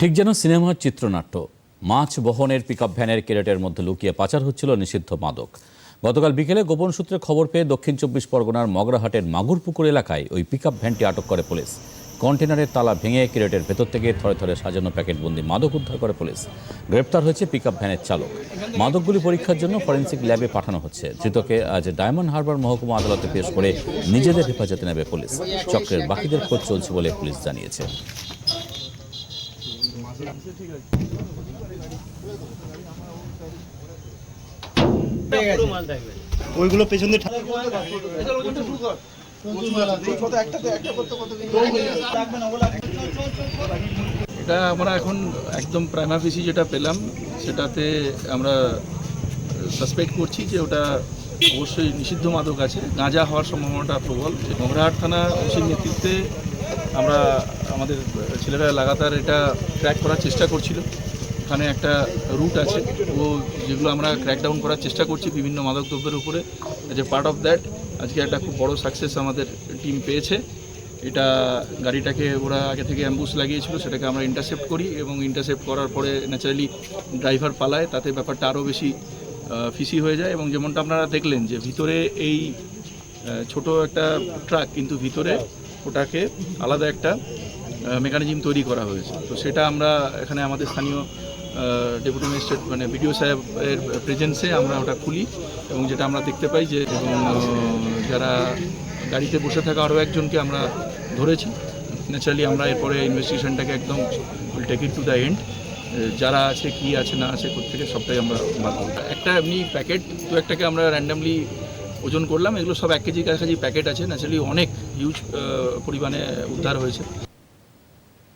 ঠিক যেন সিনেমার চিত্রনাট্য, মাছ বহনের পিকআপ ভ্যানের ক্যারেটের মধ্যে লুকিয়ে পাচার হচ্ছিল নিষিদ্ধ মাদক। গতকাল বিকেলে গোপন সূত্রে খবর পেয়ে দক্ষিণ চব্বিশ পরগনার মগরাহাটের মাগুরপুকুর এলাকায় ওই পিকআপ ভ্যানটি আটক করে পুলিশ। কন্টেনারের তালা ভেঙে ক্যারেটের ভেতর থেকে থরে থরে সাজানো প্যাকেটবন্দি মাদক উদ্ধার করে পুলিশ। গ্রেপ্তার হয়েছে পিকআপ ভ্যানের চালক। মাদকগুলি পরীক্ষার জন্য ফরেন্সিক ল্যাবে পাঠানো হচ্ছে। ধৃতকে আজ ডায়মন্ড হারবার মহকুমা আদালতে পেশ করে নিজেদের হেফাজতে নেবে পুলিশ। চক্রের বাকিদের খোঁজ চলছে বলে পুলিশ জানিয়েছে। ওইগুলো এটা আমরা এখন একদম প্রাইমাফিসি যেটা পেলাম, সেটাতে আমরা সাসপেক্ট করছি যে ওটা অবশ্যই নিষিদ্ধ মাদক আছে। গাঁজা হওয়ার সম্ভাবনাটা প্রবল। মগরাহাট থানা ওসির নেতৃত্বে আমরা আমাদের ছেলেরা লাগাতার এটা ট্র্যাক করার চেষ্টা করছিল। এখানে একটা রুট আছে। ও যেগুলো আমরা ক্র্যাকডাউন করার চেষ্টা করছি বিভিন্ন মাদক দ্রব্যের উপরে যে পার্ট অফ দ্যাট আজকে একটা খুব বড় সাকসেস আমাদের টিম পেয়েছে। এটা গাড়িটাকে ওরা আগে থেকে অ্যাম্বুস লাগিয়েছিল, সেটাকে আমরা ইন্টারসেপ্ট করি এবং ইন্টারসেপ্ট করার পরে ন্যাচারালি ড্রাইভার পালায়। তাতে ব্যাপারটা আরও বেশি ফিসি হয়ে যায় এবং যেমনটা আপনারা দেখলেন যে ভিতরে এই ছোট একটা ট্রাক, কিন্তু ভিতরে ওটাকে আলাদা একটা মেকানিজম তৈরি করা হয়েছে। তো সেটা আমরা এখানে আমাদের স্থানীয় ডেপুটি ম্যাজিস্ট্রেট মানে বিডিও সাহেবের প্রেজেন্সে আমরা ওটা খুলি এবং যেটা আমরা দেখতে পাই যে, এবং যারা গাড়িতে বসে থাকা আরও একজনকে আমরা ধরেছি। ন্যাচারালি আমরা এরপরে ইনভেস্টিগেশনটাকে একদম take it to the end যারা আছে, কি আছে, না আছে থেকে সবটাই আমরা একটা এমনি প্যাকেট দু একটাকে আমরা র্যান্ডামলি ওজন করলাম, এগুলো সব এক কেজি কাছাকাছি প্যাকেট আছে। ন্যাচারালি অনেক হিউজ পরিমাণে উদ্ধার হয়েছে।